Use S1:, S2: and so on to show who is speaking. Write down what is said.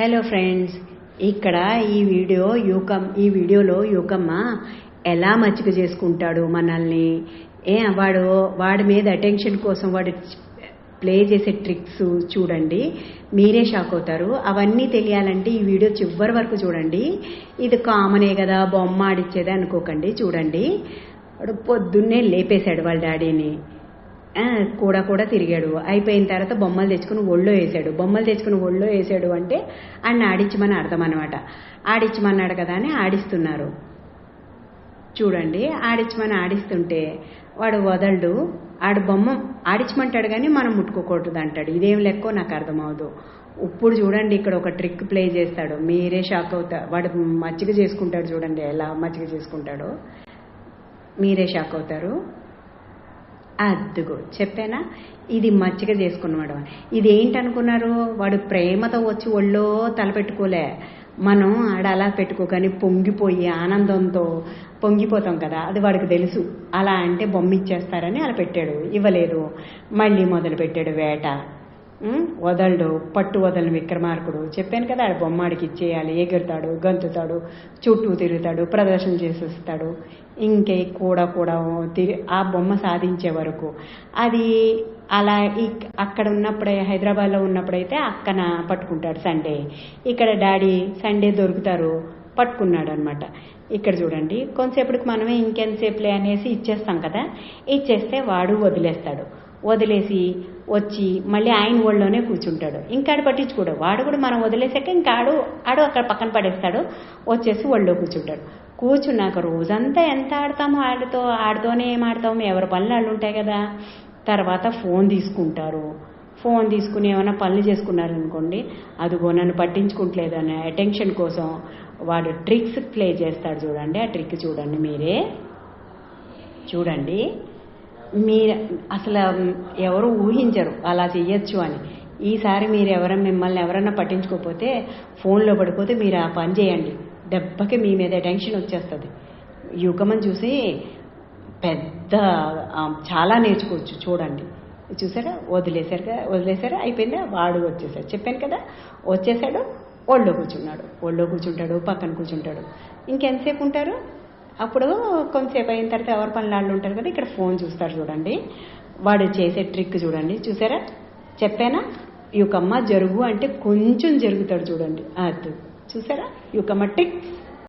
S1: Hello friends ఇక్కడ ఈ video యూకమ్ ఈ వీడియోలో యూకమ్మ ఎలా మచ్చిక చేసుకుంటాడు మనల్ని? ఏ వాడు వాడి మీద అటెన్షన్ కోసం వాడు ప్లే చేసే ట్రిక్స్ చూడండి. మీరే షాక్ అవుతారు. అవన్నీ తెలియాలంటే ఈ వీడియో చివరి వరకు చూడండి. ఇది కామనే కదా బొమ్మ ఆడిచ్చేదే అనుకోకండి చూడండి. వాడు పొద్దున్నే లేపేశాడు వాళ్ళ డాడీని కూడా కూడా తిరిగాడు. అయిపోయిన తర్వాత బొమ్మలు తెచ్చుకుని ఒళ్ళో వేసాడు. బొమ్మలు తెచ్చుకుని ఒళ్ళో వేసాడు అంటే ఆయన ఆడించమని అర్థం అనమాట ఆడించమన్నాడు కదా అని ఆడిస్తున్నారు. చూడండి ఆడించమని ఆడిస్తుంటే వాడు వదలడు. ఆడు బొమ్మ ఆడించమంటాడు కానీ మనం ముట్టుకోకూడదు అంటాడు. ఇదేం లెక్కో నాకు అర్థమవుదు. ఇప్పుడు చూడండి ఇక్కడ ఒక ట్రిక్ ప్లే చేస్తాడు. మీరే షాక్ అవుతారు వాడు మచ్చిక చేసుకుంటాడు చూడండి ఎలా మచ్చిక చేసుకుంటాడో. మీరే షాక్ అవుతారు. అద్దుగో చెప్పానా? ఇది మచ్చిక చేసుకున్నవాడు. ఇది ఏంటనుకున్నారు? వాడు ప్రేమతో వచ్చి ఒళ్ళో తలపెట్టుకోలే మనం ఆడ అలా పెట్టుకోగాని పొంగిపోయి ఆనందంతో పొంగిపోతాం కదా అది వాడికి తెలుసు. అలా అంటే బొమ్మ ఇచ్చేస్తారని అలా పెట్టాడు. ఇవ్వలేదు. మళ్ళీ మొదలు పెట్టాడు వేట. వదలడు పట్టు వదలని విక్రమార్కుడు. చెప్పాను కదా ఆడ బొమ్మాడికి ఇచ్చేయాలి ఎగురుతాడు గంతుతాడు చుట్టూ తిరుగుతాడు ప్రదర్శన చేసేస్తాడు. ఇంకే కూడా కూడా తిరి ఆ బొమ్మ సాధించే వరకు. అది అలా అక్కడ ఉన్నప్పుడే హైదరాబాద్లో ఉన్నప్పుడైతే అక్కన పట్టుకుంటాడు సండే. ఇక్కడ డాడీ సండే దొరుకుతారు పట్టుకున్నాడు అనమాట ఇక్కడ చూడండి కొంతసేపటికి మనమే ఇంకెంతసేపులే అనేసి ఇచ్చేస్తాం కదా. ఇచ్చేస్తే వాడు వదిలేస్తాడు. వదిలేసి వచ్చి మళ్ళీ ఆయన ఒళ్ళోనే కూర్చుంటాడు. ఇంకాడు పట్టించుకోడు. వాడు కూడా మనం వదిలేసాక ఇంకా ఆడు ఆడు అక్కడ పక్కన పడేస్తాడు. వచ్చేసి ఒళ్ళో కూర్చుంటాడు. కూర్చున్నాక రోజంతా ఎంత ఆడతామో ఆడితో ఆడితోనే ఏం ఆడతాము ఎవరి పనులు వాళ్ళు ఉంటాయి కదా. తర్వాత ఫోన్ తీసుకుంటారు. ఫోన్ తీసుకుని ఏమైనా పనులు చేసుకున్నారనుకోండి అదిగో నన్ను పట్టించుకుంటలేదు అటెన్షన్ కోసం వాడు ట్రిక్స్ ప్లే చేస్తాడు చూడండి. ఆ ట్రిక్ చూడండి మీరే. చూడండి. మీరు అసలు ఎవరు ఊహించరు. అలా చెయ్యొచ్చు అని. ఈసారి మీరు ఎవరైనా మిమ్మల్ని ఎవరన్నా పట్టించుకోకపోతే ఫోన్లో పడిపోతే మీరు ఆ పని చేయండి. దెబ్బకి మీ మీద టెన్షన్ వచ్చేస్తుంది. యుగమని చూసి పెద్ద చాలా నేర్చుకోవచ్చు. చూడండి. చూసారా? వదిలేశారుగా కదా అయిపోయిందా? వాడు వచ్చేసాడు. చెప్పాను కదా? వచ్చేసాడు ఒళ్ళో కూర్చున్నాడు. ఒళ్ళో కూర్చుంటాడు పక్కన కూర్చుంటాడు. ఇంకెంతసేపు ఉంటారు? అప్పుడు కొంతసేపు అయిన తర్వాత ఎవరి పనులు వాళ్ళు ఉంటారు కదా ఇక్కడ ఫోన్ చూస్తారు చూడండి. వాడు చేసే ట్రిక్ చూడండి. చూసారా? చెప్పానా? యుకమ్మ జరుగు అంటే కొంచెం జరుగుతాడు చూడండి. అది చూసారా? యుకమ్మ ట్రిక్స్.